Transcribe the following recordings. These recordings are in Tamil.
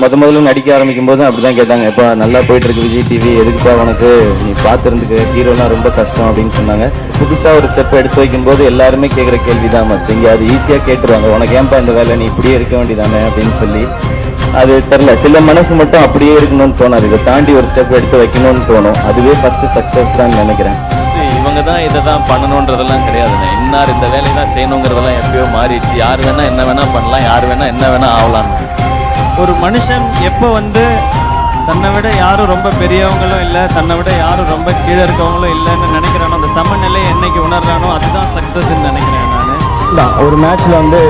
முத முதல்ல நடிக்க ஆரம்பிக்கும் போது அப்படிதான் கேட்டாங்க. இப்போ நல்லா போயிட்டு இருக்கு விஜய் டிவி எதுக்குப்பா உனக்கு? நீ பார்த்துருந்துக்கு ஹீரோனா ரொம்ப கஷ்டம் அப்படின்னு சொன்னாங்க. புதுசாக ஒரு ஸ்டெப் எடுத்து வைக்கும்போது எல்லாருமே கேட்குற கேள்வி தான் இங்க அது ஈஸியாக கேட்டுருவாங்க. உனக்கு ஏன்பா இந்த வேலை? நீ இப்படியே இருக்க வேண்டியதானே? அப்படின்னு சொல்லி. அது தெரில சில மனசு மட்டும் அப்படியே இருக்கணும்னு தோணாது. இதை தாண்டி ஒரு ஸ்டெப் எடுத்து வைக்கணும்னு தோணும். அதுவே ஃபஸ்ட்டு சக்ஸஸ் தான் நினைக்கிறேன். இவங்க தான் இதை தான் பண்ணணுன்றதெல்லாம் கிடையாதுண்ணே இன்னார் இந்த வேலையை தான் செய்யணுங்கிறதெல்லாம் எப்பயோ மாறிடுச்சு. யார் வேணால் என்ன வேணால் பண்ணலாம். யார் வேணால் என்ன வேணால் ஆகலாம் ஒரு மனுஷன் எப்போ வந்து தன்னை விட யாரும் ரொம்ப பெரியவங்களும் இல்லை தன்னை விட யாரும் ரொம்ப கீழே இருக்கவங்களும் இல்லைன்னு நினைக்கிறானோ அந்த சமநிலையை என்னைக்கு உணர்றானோ அதுதான் சக்ஸஸ்ன்னு நினைக்கிறேன் நான். தான் ஒரு மேட்ச்ல வந்து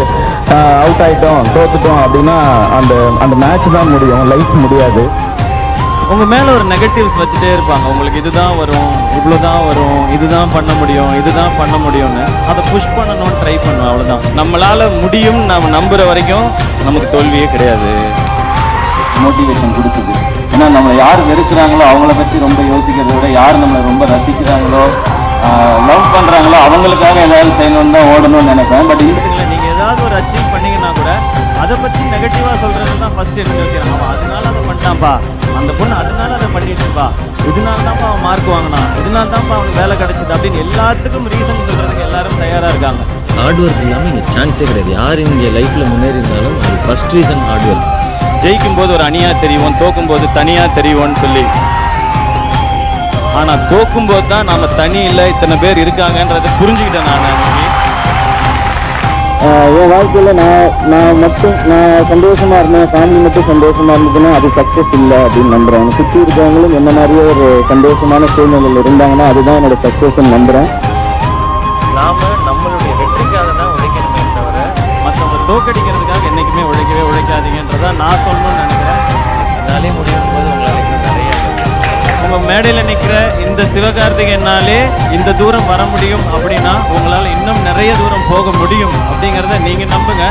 அவுட் ஆயிட்டோம் தோத்துட்டோம் அப்படின்னா அந்த அந்த மேட்ச் தான் முடியும் லைஃப் முடியாது. உங்க மேல ஒரு நெகட்டிவ்ஸ் வச்சுட்டே இருப்பாங்க. உங்களுக்கு இதுதான் வரும் இவ்வளவுதான் வரும் இதுதான் பண்ண முடியும் இதுதான் பண்ண முடியும்னு. அதை புஷ் பண்ணணும்னு ட்ரை பண்ணுவேன் அவ்வளவுதான். நம்மளால முடியும் நம்ம நம்புற வரைக்கும் நமக்கு தோல்வியே கிடையாது. மோட்டிவேஷன் கொடுக்குது. ஏன்னா நம்மளை யார் வெறுக்கிறாங்களோ அவங்கள பற்றி ரொம்ப யோசிக்கிறத விட யார் நம்மளை ரொம்ப ரசிக்கிறாங்களோ லவ் பண்ணுறாங்களோ அவங்களுக்காக ஏதாவது செய்யணும்னு தான் ஓடணும்னு நினைப்பேன். பட் இல்லை நீங்க ஏதாவது ஒரு அச்சீவ் பண்ணீங்கன்னா கூட அதை பத்தி நெகட்டிவா சொல்றது தான் ஃபர்ஸ்ட் எனக்கு யோசிக்கிறாங்க அவன் அதனால அதை பண்ணிட்டான்ப்பா அந்த பொண்ணு அதனால அதை பண்ணிட்டுப்பா இதனால தான்ப்பா அவன் மார்க் வாங்கினான். இதனால தான்ப்பா அவனுக்கு வேலை கிடைச்சது அப்படின்னு எல்லாத்துக்கும் ரீசன் சொல்றதுக்கு எல்லாரும் தயாரா இருக்காங்க. ஹார்ட் ஒர்க் இல்லாமல் இங்கே சான்ஸே கிடையாது. யார் இங்கே லைஃப்பில் முன்னேறி இருந்தாலும் ஃபர்ஸ்ட் ரீசன் ஹார்ட் ஒர்க் ஜெயிக்கும் போது ஒரு அணியா தெரியும் தோக்கும் போது தனியா தெரியும்னு சொல்லி. ஆனா தோக்கும் போது தான் நாம தனி இல்லை இத்தனை பேர் இருக்காங்கன்றதை புரிஞ்சுக்கிட்டேன் நான். என் வாழ்க்கையில் நான் நான் மட்டும் நான் சந்தோஷமா இருந்தேன் ஃபேமிலி மட்டும் சந்தோஷமா இருந்ததுன்னா அது சக்ஸஸ் இல்லை அப்படின்னு நம்புறேன். சுற்றி இருக்கவங்களும் என்ன மாதிரியே ஒரு சந்தோஷமான சூழ்நிலையில் இருந்தாங்கன்னா அதுதான் என்னோட சக்ஸஸ்ன்னு நம்புறேன். நாம நம்மளுடைய வெற்றிக்காக தான் உழைக்கணுமே தவிர மற்றவங்க தோக்கடிக்கிறதுக்காக என்றைக்குமே உழைக்கவே உழைக்காதீங்கன்றதான் நான் சொல்லணும்னு நினைக்கிறேன். என்னாலே முடியும் போது உங்களால் நிறைய உங்கள் மேடையில் நிற்கிற இந்த சிவகார்த்திகேயனாலே இந்த தூரம் வர முடியும் அப்படின்னா உங்களால் இன்னும் நிறைய தூரம் போக முடியும் அப்படிங்கிறத நீங்கள் நம்புங்க.